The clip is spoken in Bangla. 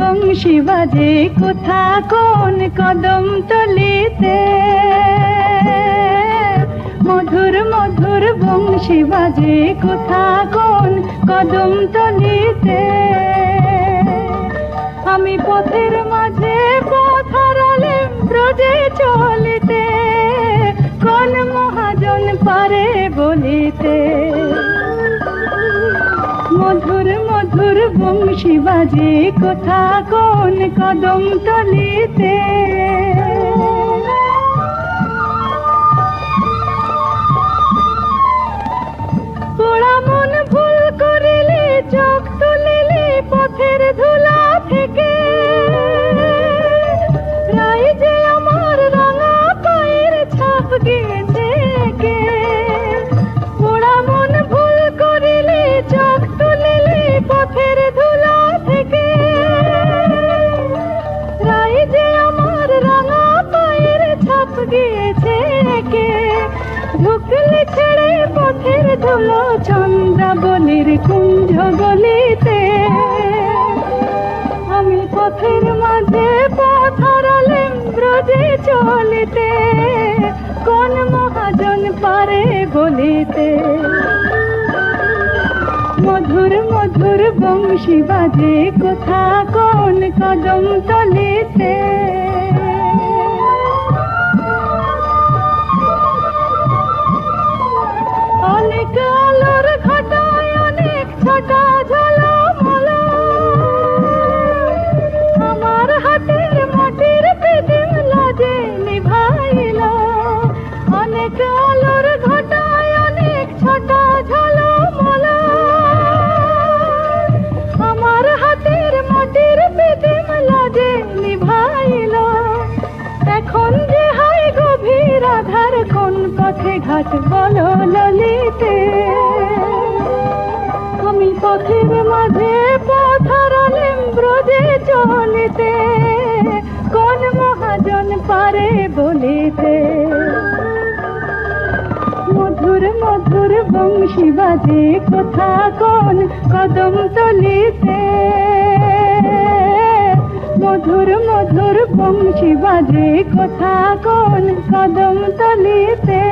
বংশী বাজে কোথা কোন কদম তলিতে? মধুর মধুর বংশী বাজে কোথা কোন কদম তলিতে? আমি পথের মাঝে পথ হারালে ব্রজে চলিতে, কোন মহাজন পারে বলিতে? মধুর মধুর বংশী বাজে কোথা কোন কদম তলিতে? গিয়েছে কে ঢুকলে ছেড়ে পথের ধুলো চন্দ্রাবলীর কুঞ্জ গলিতে। আমি পথের মাঝে পথ হারালেম ব্রজে চলিতে। কোন মহাজন পারে বলিতে। মধুর মধুর বংশী বাজে কোথা কোন কদম তলিতে। কোন পথে ঘাট বলো ললিতে? আমি পথের মাঝে পথ ব্রজে চলিতে, কোন মহাজন পারে বলিতে? মধুর মধুর বংশী বাজে কোথা কোন কদম তলিতে? মধুর মধুর বংশী বাজে কোথা কোন কদম তলিতে